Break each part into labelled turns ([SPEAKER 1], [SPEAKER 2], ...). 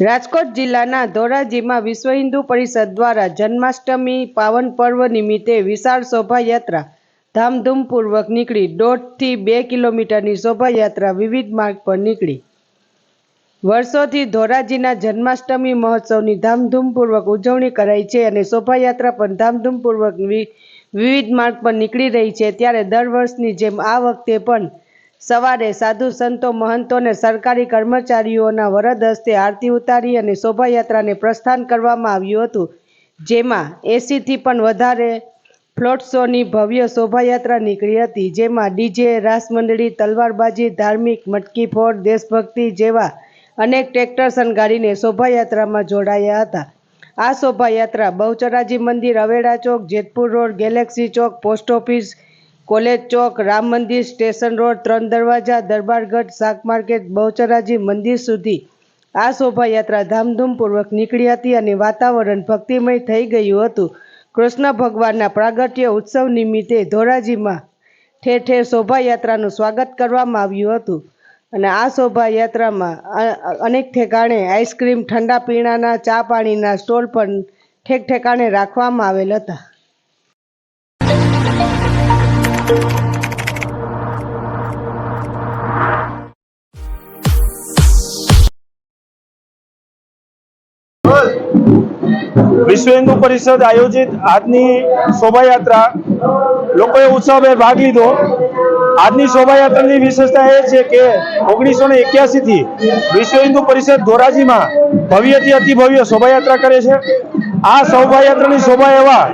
[SPEAKER 1] રાજકોટ જિલ્લાના ધોરાજીમાં વિશ્વ હિન્દુ પરિષદ દ્વારા જન્માષ્ટમી પાવન પર્વ નિમિત્તે વિશાળ શોભાયાત્રા ધામધૂમપૂર્વક નીકળી. દોઢથી બે કિલોમીટરની શોભાયાત્રા વિવિધ માર્ગ પર નીકળી. વર્ષોથી ધોરાજીના જન્માષ્ટમી મહોત્સવની ધામધૂમપૂર્વક ઉજવણી કરાઈ છે અને શોભાયાત્રા પણ ધામધૂમપૂર્વક વિવિધ માર્ગ પર નીકળી રહી છે. ત્યારે દર વર્ષની જેમ આ વખતે પણ સવારે સાધુ સંતો, મહંતો અને સરકારી કર્મચારીઓના વરદ હસ્તે આરતી ઉતારી અને શોભાયાત્રાને પ્રસ્થાન કરવામાં આવ્યું હતું. જેમાં એંસીથી પણ વધારે ફ્લોટ શોની ભવ્ય શોભાયાત્રા નીકળી હતી. જેમાં ડીજે, રાસમંડળી, તલવારબાજી, ધાર્મિક મટકી ફોડ, દેશભક્તિ જેવા અનેક ટ્રેક્ટર સંગાડીને શોભાયાત્રામાં જોડાયા હતા. આ શોભાયાત્રા Bahucharaji Mandir, Aveda Chowk, Jetpur road, galaxy Chowk, post office college Chowk, Ram Mandir station road, ત્રણ દરવાજા દરબારગઢ શાક માર્કેટ, બહુચરાજી મંદિર સુધી આ શોભાયાત્રા ધામધૂમપૂર્વક નીકળી હતી અને વાતાવરણ ભક્તિમય થઈ ગયું હતું. કૃષ્ણ ભગવાનના પ્રાગટ્ય ઉત્સવ નિમિત્તે ધોરાજીમાં ઠેર ઠેર શોભાયાત્રાનું સ્વાગત કરવામાં આવ્યું હતું. અને આ શોભાયાત્રામાં અનેક ઠેકાણે આઈસ્ક્રીમ, ઠંડા પીણાના, ચા પાણીના સ્ટોલ પણ ઠેક ઠેકાણે રાખવામાં આવેલ હતા.
[SPEAKER 2] વિશ્વ હિન્દુ પરિષદ આયોજિત આજની શોભાયાત્રા લોકોએ ઉત્સાહભેર ભાગ લીધો. આજની શોભાયાત્રાની વિશેષતા એ છે કે ઓગણીસો ને એક્યાસી થી વિશ્વ હિન્દુ પરિષદ ધોરાજીમાં ભવ્યથી અતિ ભવ્ય શોભાયાત્રા કરે છે. આ શોભાયાત્રાની શોભા એવા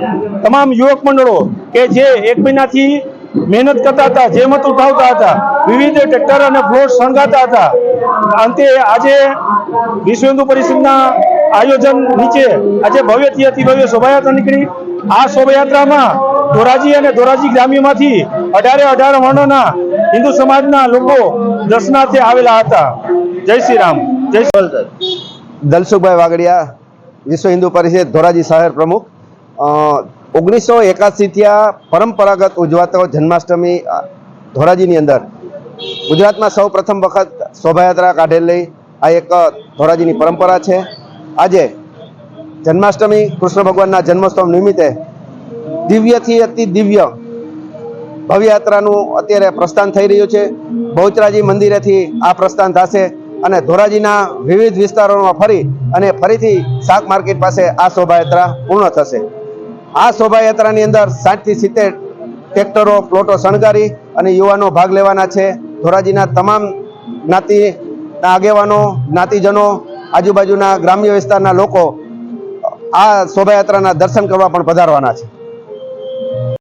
[SPEAKER 2] તમામ યુવક મંડળો કે જે એક મહિનાથી મહેનત કરતા હતા જેમત ઉઠાવતા હતા, વિવિધ ટ્રેક્ટર અને ફ્લોટ શણગાતા હતા. અંતે આજે વિશ્વ હિન્દુ પરિષદના આયોજન નીચે આજે ભવ્યથી અતિ ભવ્ય શોભાયાત્રા નીકળી. આ શોભાયાત્રામાં ધોરાજી અને ધોરાજી ગ્રામ્યમાંથી અઢારે અઢાર વર્ણોના હિન્દુ સમાજના લોકો દર્શનાર્થે આવેલા હતા. જય શ્રી રામ. જય શ્રી
[SPEAKER 3] દલસુખભાઈ વાગડિયા, વિશ્વ હિન્દુ પરિષદ ધોરાજી શહેર પ્રમુખ. ઓગણીસો એકાસીથી આ પરંપરાગત ઉજવાતો જન્માષ્ટમી ધોરાજીની અંદર ગુજરાતમાં સૌ પ્રથમ વખત શોભાયાત્રા કાઢેલી આ એક ધોરાજીની પરંપરા છે. આજે જન્માષ્ટમી કૃષ્ણ ભગવાનના જન્મોત્સવ નિમિત્તે દિવ્યથી અતિ દિવ્ય ભવ્યયાત્રાનું અત્યારે પ્રસ્થાન થઈ રહ્યું છે. બહુચરાજી મંદિરેથી આ પ્રસ્થાન થશે અને ધોરાજીના વિવિધ વિસ્તારોમાં ફરી અને ફરીથી શાક માર્કેટ પાસે આ શોભાયાત્રા પૂર્ણ થશે. આ શોભાયાત્રાની અંદર સાઠથી સિત્તેર ટ્રેક્ટરો, પ્લોટો શણગારી અને યુવાનો ભાગ લેવાના છે. ધોરાજીના તમામ જ્ઞાતિના આગેવાનો જ્ઞાતિજનો આજુબાજુના ગ્રામ્ય વિસ્તારના લોકો આ શોભાયાત્રાના દર્શન કરવા પણ પધારવાના છે.